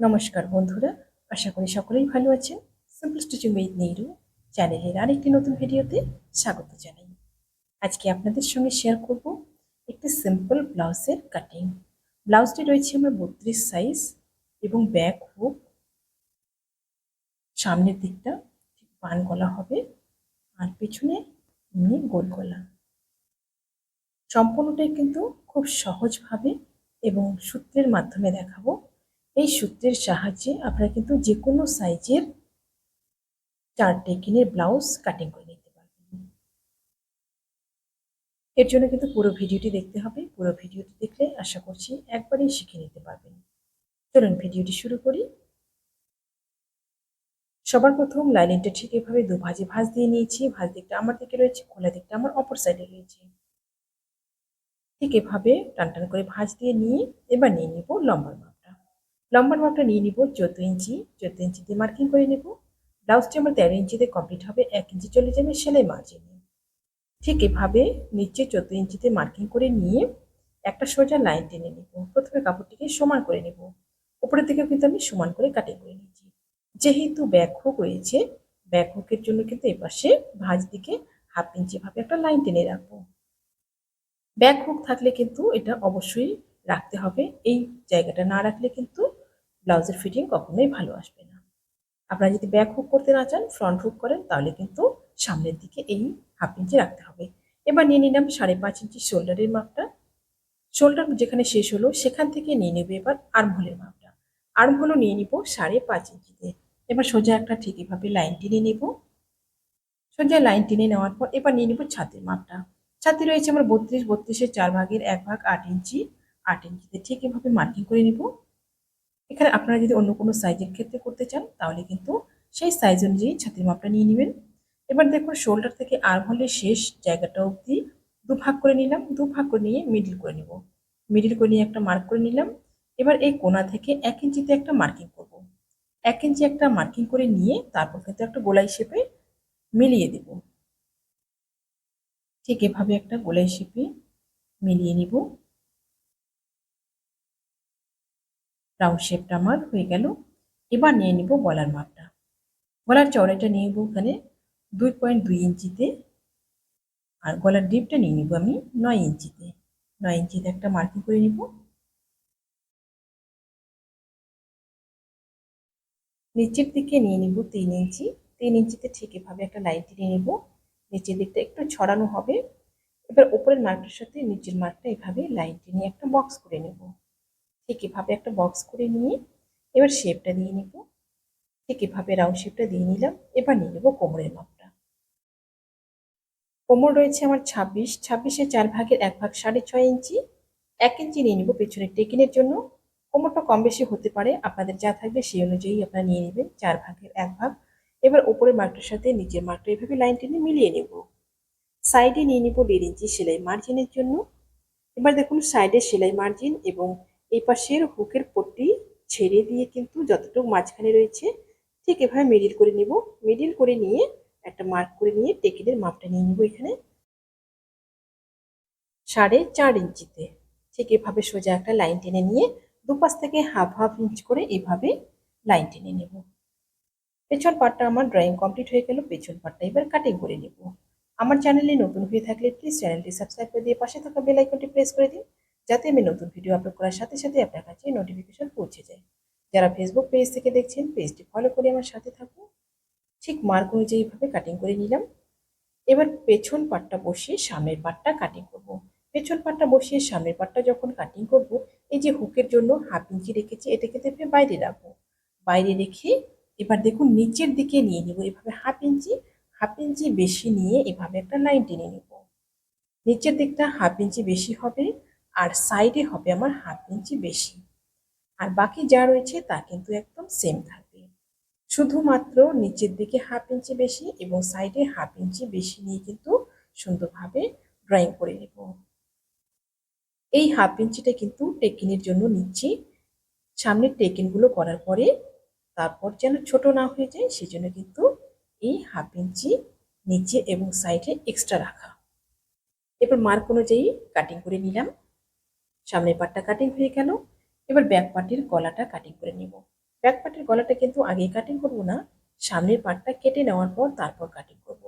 নমস্কার বন্ধুরা, আশা করি সকলেই ভালো আছেন। সিম্পল স্টিচিং উইথ নেহরু চ্যানেলের আরেকটি নতুন ভিডিওতে স্বাগত জানাই। আজকে আপনাদের সঙ্গে শেয়ার করব একটি সিম্পল ব্লাউজের কাটিং ব্লাউজটি রয়েছে আমার বত্রিশ সাইজ এবং ব্যাক হুক সামনের দিকটা ঠিক পান গলা হবে আর পেছনে এমনি গোল গলা। সম্পূর্ণটাই কিন্তু খুব সহজভাবে এবং সূত্রের মাধ্যমে দেখাবো। এই সূত্রের সাহায্যে আপনারা কিন্তু যে কোনো সাইজের চার টেকিনের ব্লাউজ কাটিং করে নিতে পারবেন। এর জন্য কিন্তু পুরো ভিডিওটি দেখতে হবে। পুরো ভিডিওটি দেখলে আশা করছি একবারেই শিখে নিতে পারবেন। চলুন ভিডিওটি শুরু করি। সবার প্রথম লাইনিংটা ঠিক এভাবে দু ভাজে ভাঁজ দিয়ে নিয়েছি। ভাঁজ দিকটা আমার দিকে রয়েছে, খোলা দিকটা আমার অপর সাইডে রয়েছে। ঠিক এভাবে টান টান করে ভাঁজ দিয়ে নিয়ে এবার নিয়ে নিব মাপটা লম্বার মাপটা নিয়ে নিব চোদ্দ ইঞ্চি, চোদ্দ ইঞ্চিতে মার্কিং করে নেব। ব্লাউজটি আমার তেরো ইঞ্চিতে কমপ্লিট হবে, এক ইঞ্চি চলে যাবে সেলাই মার্জিনে ঠিক এভাবে নিচে চোদ্দ ইঞ্চিতে মার্কিং করে নিয়ে একটা সোজা লাইন টেনে নেব। প্রথমে কাপড়টিকে সমান করে নেব। উপরের দিকে কিন্তু আমি সমান করে কাটিং করে নিয়েছি। যেহেতু ব্যাক হুক রয়েছে ব্যাক হুকের জন্য কিন্তু এপাশে ভাঁজ দিকে হাফ ইঞ্চি ভাবে একটা লাইন টেনে রাখব। ব্যাক হুক থাকলে কিন্তু এটা অবশ্যই রাখতে হবে। এই জায়গাটা না রাখলে কিন্তু ব্লাউজের ফিটিং কখনোই ভালো আসবে না। আপনারা যদি ব্যাক হুক করতে না চান ফ্রন্ট হুক করেন, তাহলে কিন্তু সামনের দিকে এই হাফ ইঞ্চি রাখতে হবে। এবার নিয়ে নিলাম সাড়ে পাঁচ ইঞ্চি শোল্ডারের মাপটা। শোল্ডার যেখানে শেষ হলো, সেখান থেকে নিয়ে নেবে এবার আর্মহোলের মাপটা। আর্মহোলও নিয়ে নিব সাড়ে পাঁচ ইঞ্চিতে এবার সোজা একটা ঠিক এভাবে লাইন টেনে নেব। সোজা লাইন টেনে নেওয়ার পর এবার নিয়ে নিব ছাতের মাপটা। ছাতি রয়েছে আমার বত্রিশ, বত্রিশের চার ভাগের এক ভাগ আট ইঞ্চি আট ইঞ্চিতে ঠিক এভাবে মার্কিং করে নিব। এখানে আপনারা যদি অন্য কোনো সাইজের ক্ষেত্রে করতে চান, তাহলে কিন্তু সেই সাইজ অনুযায়ী ছাতির মাপটা নিয়ে নেবেন। এবার দেখুন শোল্ডার থেকে আর হলে শেষ জায়গাটা অবধি দু ভাগ করে নিলাম। দু ভাগ করে নিয়ে মিডিল করে নিব। মিডিল করে নিয়ে একটা মার্ক করে নিলাম। এবার এই কোনা থেকে এক ইঞ্চিতে একটা মার্কিং করব। এক ইঞ্চি একটা মার্কিং করে নিয়ে তারপর কিন্তু একটা গোলাই শেপে মিলিয়ে দেব। ঠিক এভাবে একটা গোলাই শেপে মিলিয়ে নিব। রাউন্ড শেপটা আমার হয়ে গেল। এবার নিয়ে নিব গলার মাপটা। গলার চড়াইটা নিয়ে নেব ওখানে দুই পয়েন্ট দুই ইঞ্চিতে। আর গলার ডিপটা নিয়ে নিব আমি নয় ইঞ্চিতে। নয় ইঞ্চিতে একটা মার্কিং করে নিব। নিচের দিকে নিয়ে নিব তিন ইঞ্চি। তিন ইঞ্চিতে ঠিক এভাবে একটা লাইন টেনে নেব। নিচের দিকটা একটু ছড়ানো হবে। এবার উপরের মার্কটার সাথে নিচের মার্কটা এভাবে লাইন টেনে একটা বক্স করে নেব। ঠিক এভাবে একটা বক্স করে নিয়ে এবার শেপটা দিয়ে নেব। ঠিক এভাবে রাউন্ড শেপটা দিয়ে নিলাম। এবার নিয়ে নেব কোমরের মাপটা। কোমর রয়েছে আমার ছাব্বিশ। ছাব্বিশে চার ভাগের এক ভাগ সাড়ে ছয় ইঞ্চি। এক ইঞ্চি নিয়ে নেব পেছনের টেকিনের জন্য। কোমরটা কম বেশি হতে পারে, আপনাদের যা থাকবে সেই অনুযায়ী আপনারা নিয়ে নেবেন চার ভাগের এক ভাগ। এবার ওপরের মার্কটার সাথে নিচের মার্কটা এভাবে লাইন টেনে মিলিয়ে নেব। সাইডে নিয়ে নিব দেড় ইঞ্চি সেলাই মার্জিনের জন্য। এবার দেখুন সাইডে সেলাই মার্জিন এবং এই পাশের হুকের পট্টি ছেড়ে দিয়ে কিন্তু যতটুকু মাঝখানে রয়েছে, ঠিক এভাবে মিডিল করে নিব। মিডিল করে নিয়ে একটা মার্ক করে নিয়ে টেকিনের মাপটা নিয়ে নিব এখানে। সাড়ে চার ইঞ্চিতে। ঠিক এভাবে সোজা একটা লাইন টেনে নিয়ে দুপাশ থেকে হাফ হাফ ইঞ্চ করে এভাবে লাইন টেনে নেব। পেছন পাটটা আমার ড্রয়িং কমপ্লিট হয়ে গেল, পেছন পাটটা এবার কাটিং করে নেব। আমার চ্যানেলে নতুন হয়ে থাকলে প্লিজ চ্যানেলটি সাবস্ক্রাইব করে দিয়ে পাশে থাকা বেল আইকনটি প্রেস করে দিন। যাতে আমি নতুন ভিডিও আপলোড করার সাথে সাথে আপনার কাছে নোটিফিকেশন পৌঁছে যায়। যারা ফেসবুক পেজ থেকে দেখছেন পেজটি ফলো করে আমার সাথে থাকুন। ঠিক মার্ক অনুযায়ী এইভাবে কাটিং করে নিলাম। এবার পেছন পাটটা বসিয়ে সামনের পাটটা কাটিং করব। পেছন পাটটা বসিয়ে সামনের পাটটা যখন কাটিং করব, এই যে হুকের জন্য হাফ ইঞ্চি রেখেছি, এটাকে দেবে বাইরে রাখব। বাইরে রেখে এবার দেখুন নিচের দিকে নিয়ে নিব এভাবে হাফ ইঞ্চি হাফ ইঞ্চি বেশি নিয়ে এভাবে একটা লাইন টেনে নিব। নিচের দিকটা হাফ ইঞ্চি বেশি হবে। আর সাইডে হবে আমার হাফ ইঞ্চি বেশি। আর বাকি যা রয়েছে তা কিন্তু একদম সেম থাকবে। শুধুমাত্র নিচের দিকে হাফ ইঞ্চি বেশি এবং সাইডে হাফ ইঞ্চি বেশি নিয়ে কিন্তু সুন্দরভাবে ড্রয়িং করে নেব। এই হাফ ইঞ্চিটা কিন্তু টেকিনের জন্য নিচ্ছি। সামনের টেকিনগুলো করার পরে তারপর যেন ছোট না হয়ে যায়, সেজন্য কিন্তু এই হাফ ইঞ্চি নিচে এবং সাইডে এক্সট্রা রাখা। এবার মার্ক অনুযায়ী কাটিং করে নিলাম। সামনের পাটটা কাটিং হয়ে গেল। এবার ব্যাক পার্টির গলাটা কাটিং করে নিব। গলাটা কিন্তু আগে কাটিং করব না, সামনের পাটটা কেটে নেওয়ার পর তারপর কাটিং করব।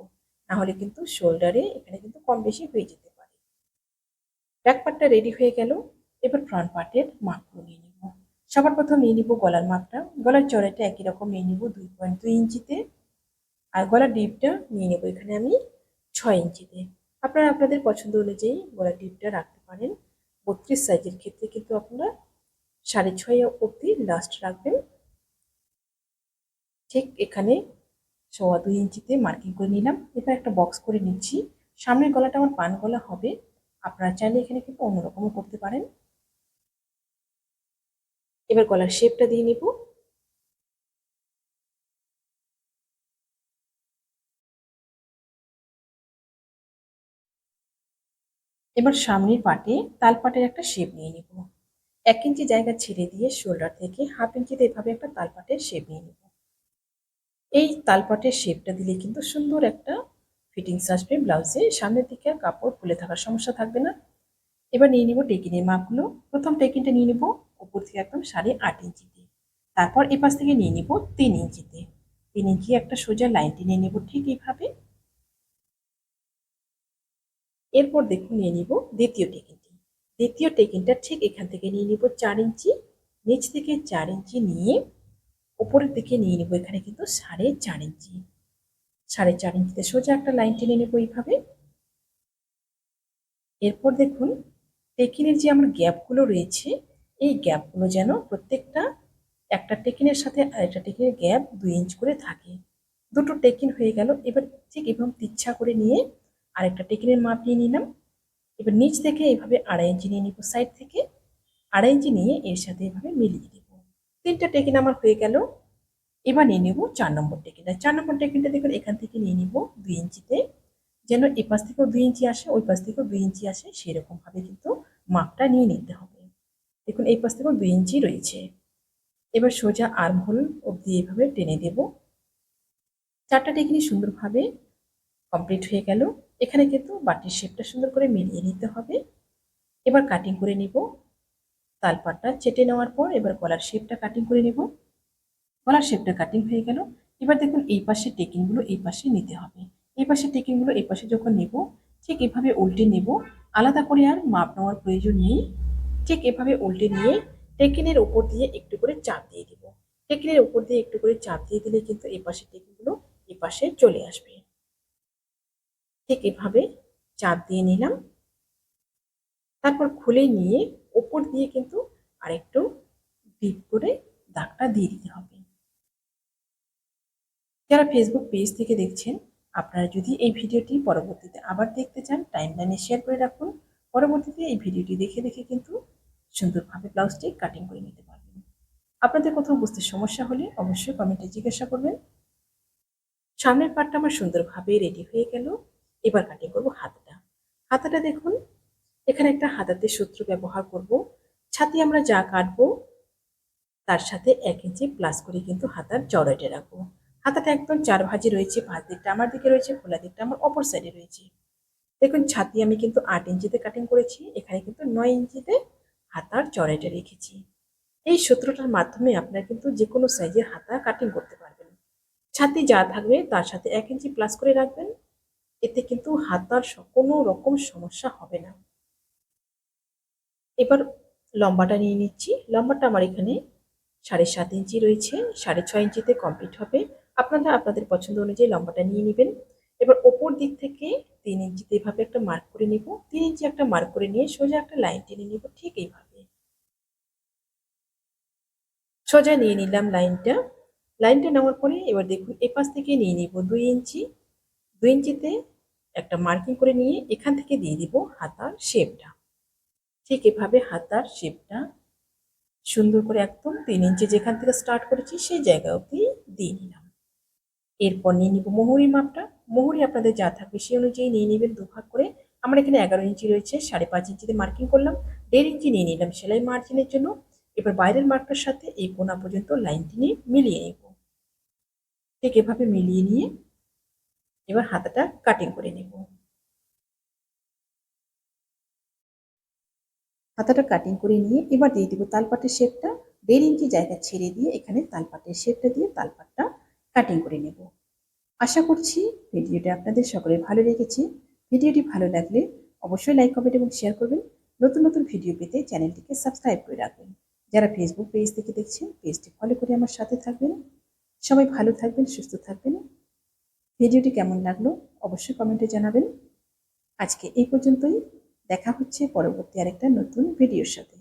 নাহলে কিন্তু শোল্ডারে এখানে কিন্তু কম বেশি হয়ে যেতে পারে। ব্যাক পার্টটা রেডি হয়ে গেল। এবার ফ্রন্ট পার্টের মাপগুলো নিয়ে নিব। সবার প্রথম নিয়ে নিব গলার মাপটা গলার চড়াইটা একই রকম নিয়ে নিব দুই পয়েন্ট দুই ইঞ্চিতে। আর গলার ডিপটা নিয়ে নেব এখানে আমি ছয় ইঞ্চিতে। আপনারা আপনাদের পছন্দ অনুযায়ী গলার ডিপটা রাখতে পারেন। বত্রিশ সাইজের ক্ষেত্রে কিন্তু আপনারা সাড়ে ছয় অবধি লাস্ট রাখবেন। ঠিক এখানে সোয়া দুই ইঞ্চিতে মার্কিং করে নিলাম। এবার একটা বক্স করে নিচ্ছি। সামনের গলাটা আমার পান গলা হবে। আপনারা চাইলে এখানে কিন্তু অন্যরকমও করতে পারেন। এবার গলার শেপটা দিয়ে নিব। এবার সামনের পাটে তাল পাটের একটা শেপ নিয়ে নিব। এক ইঞ্চি জায়গা ছেড়ে দিয়ে শোল্ডার থেকে হাফ ইঞ্চিতে এভাবে একটা তালপাটের শেপ নিয়ে নিব। এই তালপাটের শেপটা দিলে কিন্তু সুন্দর একটা ফিটিংস আসবে ব্লাউজে সামনের দিকে আর কাপড় খুলে থাকার সমস্যা থাকবে না। এবার নিয়ে নিব টেকিনের মাপগুলো। প্রথম টেকিনটা নিয়ে নিব উপর থেকে একদম সাড়ে আট ইঞ্চিতে। তারপর এপাশ থেকে নিয়ে নিব তিন ইঞ্চিতে। তিন ইঞ্চি একটা সোজা লাইন টেনে নিব ঠিক এইভাবে। এরপর দেখুন নিয়ে নিব দ্বিতীয় টেকিনটি। দ্বিতীয় টেকিনটা ঠিক এখান থেকে নিয়ে নিব চার ইঞ্চি, নিচ থেকে চার ইঞ্চি নিয়ে উপরের দিকে নিয়ে নিব এখানে কিন্তু সাড়ে চার ইঞ্চি। সাড়ে চার ইঞ্চিতে সোজা একটা লাইন টেনে নেব এইভাবে। এরপর দেখুন টেকিনের যে আমার গ্যাপগুলো রয়েছে, এই গ্যাপগুলো যেন প্রত্যেকটা একটা টেকিনের সাথে আরেকটা টেকিনের গ্যাপ দুই ইঞ্চ করে থাকে। দুটো টেকিন হয়ে গেল, এবার ঠিক এবং তিচ্ছা করে নিয়ে আরেকটা টেকিনের মাপ নিয়ে নিলাম। এবার নিচ থেকে এইভাবে আড়াই ইঞ্চি নিয়ে নিব, সাইড থেকে আড়াই ইঞ্চি নিয়ে এর সাথে এভাবে মিলিয়ে দেব তিনটা টেকিন আমার হয়ে গেল। এবার নিয়ে নেব চার নম্বর টেকিনটা চার নম্বর টেকিনটা দেখুন, এখান থেকে নিয়ে নিব দুই ইঞ্চিতে। যেন এ পাশ থেকেও দুই ইঞ্চি আসে, ওই পাশ থেকেও দুই ইঞ্চি আসে, সেরকমভাবে কিন্তু মাপটা নিয়ে নিতে হবে। দেখুন, এই পাশ থেকেও দুই ইঞ্চি রয়েছে। এবার সোজা আর্ম হোল অবধি এভাবে টেনে দেব। চারটা টেকিনি সুন্দরভাবে কমপ্লিট হয়ে গেল। এখানে কিন্তু বাটির শেপটা সুন্দর করে মিলিয়ে নিতে হবে। এবার কাটিং করে নিব। তালপাটটা চেটে নেওয়ার পর এবার গলার শেপটা কাটিং করে নেব। গলার শেপটা কাটিং হয়ে গেল। এবার দেখুন এই পাশে টেকিংগুলো এই পাশে নিতে হবে। এই পাশে টেকিংগুলো এই পাশে যখন নেব, ঠিক এভাবে উল্টে নেব। আলাদা করে আর মাপ নেওয়ার প্রয়োজন নেই। ঠিক এভাবে উল্টে নিয়ে টেকিনের উপর দিয়ে একটু করে চাপ দিয়ে দিব। টেকিনের উপর দিয়ে একটু করে চাপ দিয়ে দিলে কিন্তু এই পাশে টেকিংগুলো এই পাশে চলে আসবে। ঠিক এভাবে চাপ দিয়ে নিলাম। তারপর খুলে নিয়ে ওপর দিয়ে কিন্তু আরেকটু ডিপ করে দাগটা দিয়ে দিতে হবে। যারা ফেসবুক পেজ থেকে দেখছেন, আপনারা যদি এই ভিডিওটি পরবর্তীতে আবার দেখতে চান টাইম লাইনে শেয়ার করে রাখুন। পরবর্তীতে এই ভিডিওটি দেখে দেখে কিন্তু সুন্দরভাবে ব্লাউজটি কাটিং করে নিতে পারবেন। আপনাদের কোথাও বুঝতে সমস্যা হলে অবশ্যই কমেন্টে জিজ্ঞাসা করবেন। সামনের পার্টটা আমার সুন্দরভাবে রেডি হয়ে গেল। এবার কাটিং করব হাতাটা। হাতাটা দেখুন, এখানে একটা হাতাতে সূত্র ব্যবহার করব। ছাতি আমরা যা কাটবো, তার সাথে এক ইঞ্চি প্লাস করে কিন্তু হাতার চড়াইটে রাখব। হাতাটা একদম চার ভাজি রয়েছে, ভাজ দিকটা আমার দিকে রয়েছে, খোলা দিকটা আমার অপর সাইডে রয়েছে। দেখুন, ছাতি আমি কিন্তু আট ইঞ্চিতে কাটিং করেছি, এখানে কিন্তু নয় ইঞ্চিতে হাতার চড়াইটা রেখেছি। এই সূত্রটার মাধ্যমে আপনারা কিন্তু যে কোনো সাইজের হাতা কাটিং করতে পারবেন। ছাতি যা থাকবে, তার সাথে এক ইঞ্চি প্লাস করে রাখবেন। এতে কিন্তু হাতার কোনো রকম সমস্যা হবে না। এবার লম্বাটা নিয়ে নিচ্ছি। লম্বাটা আমার এখানে সাড়ে সাত ইঞ্চি রয়েছে, সাড়ে ছয় ইঞ্চিতে কমপ্লিট হবে। আপনারা আপনাদের পছন্দ অনুযায়ী লম্বাটা নিয়ে নেবেন। এবার ওপর দিক থেকে তিন ইঞ্চিতে এভাবে একটা মার্ক করে নিব। তিন ইঞ্চি একটা মার্ক করে নিয়ে সোজা একটা লাইন টেনে নিব ঠিক এইভাবে। সোজা নিয়ে নিলাম লাইনটা। লাইনটা নেওয়ার পরে এবার দেখুন এপাশ থেকে নিয়ে নিব দুই ইঞ্চি। দুই ইঞ্চিতে একটা মার্কিং করে নিয়ে এখান থেকে দিয়ে দিব হাতার শেপটা। ঠিক এভাবে হাতার শেপটা সুন্দর করে একদম তিন ইঞ্চি যেখান থেকে স্টার্ট করেছি সেই জায়গা অবধি দিয়ে নিলাম। এরপর নিয়ে নিব মোহরি মাপটা। মোহরি আপনাদের যা থাকবে সেই অনুযায়ী নিয়ে নেবেন দুভাগ করে। আমার এখানে এগারো ইঞ্চি রয়েছে, সাড়ে পাঁচ ইঞ্চিতে মার্কিং করলাম। দেড় ইঞ্চি নিয়ে নিলাম সেলাই মার্জিনের জন্য। এবার বাইরের মার্কটার সাথে এই কোনা পর্যন্ত লাইনটি নিয়ে মিলিয়ে নেব। ঠিক এভাবে মিলিয়ে নিয়ে এবার হাতাটা কাটিং করে নেব। হাতাটা কাটিং করে নিয়ে এবার দিয়ে দিব তালপাটের শেপটা দেড় ইঞ্চি জায়গা ছেড়ে দিয়ে এখানে তালপাটের শেপটা দিয়ে তালপাটটা কাটিং করে নেব। আশা করছি ভিডিওটা আপনাদের সকলের ভালো লেগেছে। ভিডিওটি ভালো লাগলে অবশ্যই লাইক কমেন্ট এবং শেয়ার করবেন। নতুন নতুন ভিডিও পেতে চ্যানেলটিকে সাবস্ক্রাইব করে রাখবেন। যারা ফেসবুক পেজ থেকে দেখছেন পেজটি ফলো করে আমার সাথে থাকবেন। সবাই ভালো থাকবেন, সুস্থ থাকবেন। ভিডিওটি কেমন লাগল অবশ্যই কমেন্টে জানাবেন। আজকে এই পর্যন্তই। দেখা হচ্ছে পরবর্তী আরেকটা নতুন ভিডিওর সাথে।